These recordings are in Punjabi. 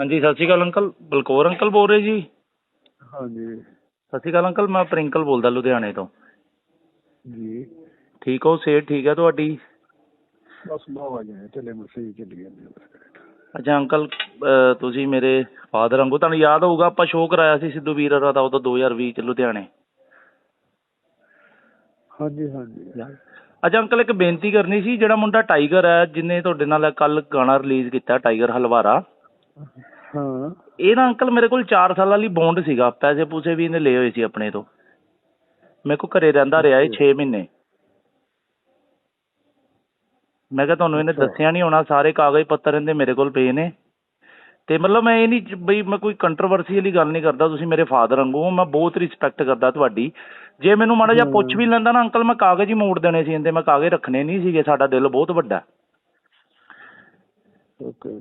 ਹਾਂਜੀ ਸਤਿ ਸ਼੍ਰੀ ਅਕਾਲ ਅੰਕਲ। ਬਲਕੌਰ ਅੰਕਲ ਬੋਲ ਰਹੇ ਜੀ? ਹਾਂਜੀ। ਸਤਿ ਸ਼੍ਰੀ ਅਕਾਲ ਅੰਕਲ ਮੈਂ ਪ੍ਰਿੰਕਲ ਬੋਲਦਾ ਲੁਧਿਆਣੇ ਤੋਂ। ਜੀ। ਠੀਕ ਹੋ ਸਿਹਤ ਠੀਕ ਹੈ ਤੁਹਾਡੀ? ਬਸ ਬਹੁਤ ਆ ਜਾਏ ਢਿੱਲੇ ਮਸੀ ਚੱਲੀ ਜਾਂਦੇ ਆ। ਅੱਛਾ ਅੰਕਲ ਅਹ ਤੁਸੀਂ ਮੇਰੇ ਫਾਦਰ ਵਾਂਗੂ ਤੁਹਾਨੂੰ ਯਾਦ ਹੋਊਗਾ ਆਪਾਂ ਸ਼ੋਅ ਕਰਾਇਆ ਸੀ ਸਿੱਧੂ ਵੀਰਰਾ ਦਾ ਉਦੋਂ 2020 ਚ ਲੁਧਿਆਣੇ। ਹਾਂਜੀ ਹਾਂਜੀ। ਅੱਛਾ ਅੰਕਲ ਇੱਕ ਬੇਨਤੀ ਕਰਨੀ ਸੀ ਜਿਹੜਾ ਮੁੰਡਾ ਟਾਈਗਰ ਹੈ ਜਿਹਨੇ ਤੁਹਾਡੇ ਨਾਲ ਕੱਲ ਗਾਣਾ ਰਿਲੀਜ਼ ਕੀਤਾ ਟਾਈਗਰ ਹਲਵਾਰਾ। ਹਾਂ। ਇਹ ਨਾ ਅੰਕਲ ਮੇਰੇ ਕੋਲ 4 ਸਾਲਾਂ ਲਈ ਬੌਂਡ ਸੀਗਾ ਪੈਸੇ ਪੂਸੇ ਵੀ ਇਹਨੇ ਲਏ ਹੋਏ ਸੀ ਆਪਣੇ ਤੋਂ। ਮੇਰੇ ਕੋਲ ਘਰੇ ਰਹਿੰਦਾ ਰਿਹਾ ਇਹ 6 ਮਹੀਨੇ। ਮੈਂ ਕਿਹਾ ਤੁਹਾਨੂੰ ਇਹਨੇ। ਦੱਸਿਆ ਨਹੀਂ ਹੋਣਾ ਸਾਰੇ ਕਾਗਜ਼ ਪੱਤਰ ਇਹਦੇ ਮੇਰੇ ਕੋਲ ਪਏ ਨੇ। ਤੇ ਮਤਲਬ ਮੈਂ ਇਹ ਨਹੀਂ ਬਈ ਮੈਂ ਕੋਈ ਕੰਟਰੋਵਰਸੀ ਵਾਲੀ ਗੱਲ ਨਹੀਂ ਕਰਦਾ ਤੁਸੀਂ ਮੇਰੇ ਫਾਦਰ ਵਾਂਗੂ ਮੈਂ ਬਹੁਤ ਰਿਸਪੈਕਟ ਕਰਦਾ ਤੁਹਾਡੀ। ਜੇ ਮੈਨੂੰ ਮਾੜਾ ਜਿਹਾ ਪੁੱਛ ਵੀ ਲੈਂਦਾ ਨਾ ਅੰਕਲ ਮੈਂ ਕਾਗਜ਼ ਹੀ ਮੋੜ ਦੇਣੇ ਸੀ ਇਹਦੇ ਮੈਂ ਕਾਗਜ਼ ਰੱਖਣੇ ਨਹੀਂ ਸੀਗੇ ਸਾਡਾ ਦਿਲ ਬਹੁਤ ਵੱਡਾ। ਓਕੇ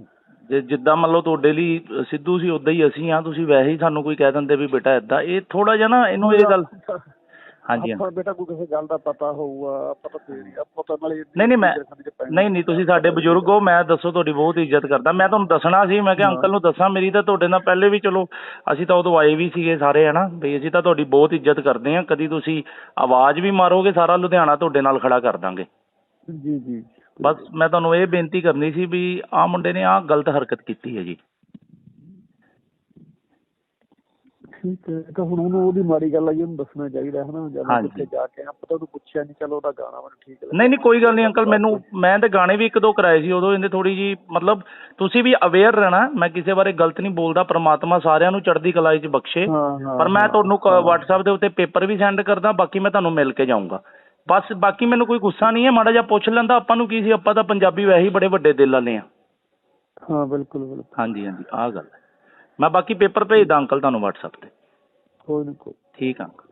ਜੇ ਜਿੱਦਾਂ ਮੰਨ ਲਓ ਤੁਹਾਡੇ ਲਈ ਸਿੱਧੂ ਸੀ ਉਦਾਂ ਹੀ ਅਸੀਂ ਆ ਤੁਸੀਂ ਵੈਸੇ ਹੀ ਸਾਨੂੰ ਕੋਈ ਕਹਿ ਦਿੰਦੇ ਵੀ ਬੇਟਾ ਏਦਾਂ। ਇਹ ਥੋੜਾ ਜਿਹਾ ਨਾ ਇਹਨੂੰ ਇਹ ਗੱਲ ਹਾਂਜੀ ਆਪਾਂ ਬੇਟਾ ਕੋਈ ਕਿਸੇ ਗੱਲ ਦਾ ਪਤਾ ਹੋਊਗਾ ਆਪਾਂ ਤਾਂ ਹੀ ਆਪਾਂ ਤਾਂ ਨਾਲੇ ਨਹੀਂ ਨਹੀਂ ਮੈਂ ਨਹੀਂ ਨਹੀਂ ਤੁਸੀਂ ਸਾਡੇ ਬਜ਼ੁਰਗ ਹੋ ਮੈਂ ਦੱਸੋ ਤੁਹਾਡੀ ਬਹੁਤ ਇੱਜ਼ਤ ਕਰਦਾ। ਮੈਂ ਤੁਹਾਨੂੰ ਦੱਸਣਾ ਸੀ ਮੈਂ ਕਿਹਾ ਅੰਕਲ ਨੂੰ ਦੱਸਾਂ ਮੇਰੀ ਤਾਂ ਤੁਹਾਡੇ ਨਾਲ ਪਹਿਲੇ ਵੀ ਚਲੋ ਅਸੀਂ ਤਾਂ ਉਦੋਂ ਆਏ ਵੀ ਸੀਗੇ ਸਾਰੇ ਹਨਾ? ਵੀ ਅਸੀਂ ਤਾਂ ਤੁਹਾਡੀ ਬਹੁਤ ਇੱਜ਼ਤ ਕਰਦੇ ਹਾਂ ਕਦੀ ਤੁਸੀਂ ਆਵਾਜ਼ ਵੀ ਮਾਰੋਗੇ ਸਾਰਾ ਲੁਧਿਆਣਾ ਤੁਹਾਡੇ ਨਾਲ ਖੜਾ ਕਰ ਦਾਂਗੇ। ਜੀ ਜੀ। ਬਸ ਮੈਂ ਤੁਹਾਨੂੰ ਇਹ ਬੇਨਤੀ ਕਰਨੀ ਸੀ ਵੀ ਆਹ ਮੁੰਡੇ ਨੇ ਆਹ ਗਲਤ ਹਰਕਤ ਕੀਤੀ ਹੈ ਜੀ ਠੀਕ ਹੈ ਇਹ ਤਾਂ ਹੁਣ ਉਹਨੂੰ ਉਹਦੀ ਮਾੜੀ ਗੱਲ ਆਈ ਉਹਨੂੰ ਦੱਸਣਾ ਚਾਹੀਦਾ ਹੈ ਨਾ ਜਦੋਂ ਹਾਂਜੀ। ਜਾ ਕੇ ਆਪਾਂ ਤਾਂ ਉਹਨੂੰ ਪੁੱਛਿਆ ਨਹੀਂ ਚਲੋ ਉਹਦਾ ਗਾਣਾ ਮੈਨੂੰ ਠੀਕ ਲੱਗਾ ਨਹੀਂ ਨਹੀਂ ਕੋਈ ਗੱਲ ਨਹੀਂ ਅੰਕਲ ਮੈਨੂੰ ਮੈਂ ਤੇ ਗਾਣੇ ਵੀ ਇੱਕ ਦੋ ਕਰਾਏ ਸੀ ਉਦੋਂ ਇਹਦੇ ਥੋੜੀ ਜੀ ਮਤਲਬ ਤੁਸੀਂ ਵੀ ਅਵੇਅਰ ਰਹਿਣਾ ਮੈਂ ਕਿਸੇ ਬਾਰੇ ਗਲਤ ਨਹੀਂ ਬੋਲਦਾ ਪ੍ਰਮਾਤਮਾ ਸਾਰਿਆਂ ਨੂੰ ਚੜ੍ਹਦੀ ਕਲਾ 'ਚ ਬਖਸ਼ੇ ਹਾਂ ਹਾਂ ਪਰ ਮੈਂ ਹਾਂ, ਤੁਹਾਨੂੰ ਹਾਂ। WhatsApp ਦੇ ਉੱਤੇ ਪੇਪਰ ਵੀ ਸੈਂਡ ਕਰਦਾ ਬਾਕੀ ਮੈਂ ਤੁਹਾਨੂੰ ਮਿਲ ਕੇ ਜਾਊਂਗਾ ਬਸ ਬਾਕੀ ਮੈਨੂੰ ਕੋਈ ਗੁੱਸਾ ਨਹੀਂ ਹੈ ਮਾੜਾ ਜਿਹਾ ਪੁੱਛ ਲੈਂਦਾ ਆਪਾਂ ਨੂੰ ਕੀ ਸੀ ਆਪਾਂ ਤਾਂ ਪੰਜਾਬੀ ਵੈਸੇ ਹੀ ਬੜੇ ਵੱਡੇ ਦਿਲ ਵਾਲੇ ਆ ਹਾਂ ਬਿਲਕੁਲ ਬਿਲਕੁਲ। ਹਾਂਜੀ ਹਾਂਜੀ ਆਹ ਗੱਲ ਹੈ। ਮੈਂ ਬਾਕੀ ਪੇਪਰ ਭੇਜਦਾ ਅੰਕਲ ਤੁਹਾਨੂੰ WhatsApp ਤੇ। ਕੋਈ ਨਹੀਂ ਕੋਈ ਠੀਕ ਆ ਅੰਕਲ।